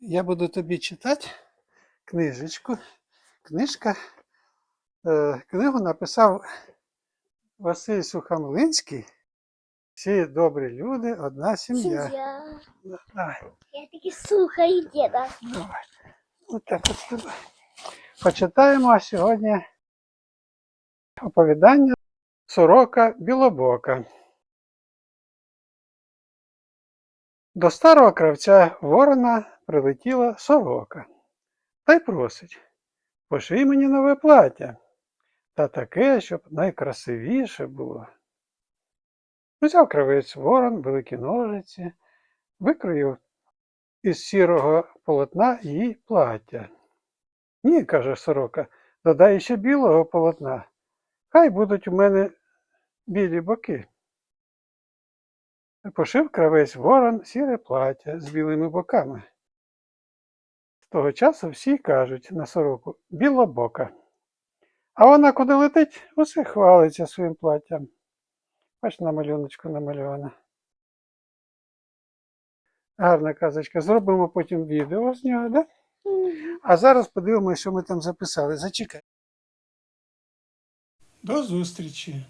я буду тобі читати книжечку. Книжка. Е, книгу написав Василь Сухомлинський. Всі добрі люди, одна сім'я. Сім'я. Давай, Я таки слухаю діда. давай. Отак от. Почитаємо сьогодні оповідання Сорока Білобока. До старого кравця ворона прилетіла сорока та й просить поший мені нове плаття, та таке, щоб найкрасивіше було. Взяв кравець ворон великі ножиці, викроїв із сірого полотна їй плаття. Ні, каже сорока, додай ще білого полотна. Хай будуть у мене білі боки. Пошив кравець ворон сіре плаття з білими боками. Того часу всі кажуть на сороку білобока. А вона куди летить, усе хвалиться своїм платтям. Бач на малюночку намальована. Гарна казочка. Зробимо потім відео з нього, да? А зараз подивимося, що ми там записали. Зачекай. До зустрічі!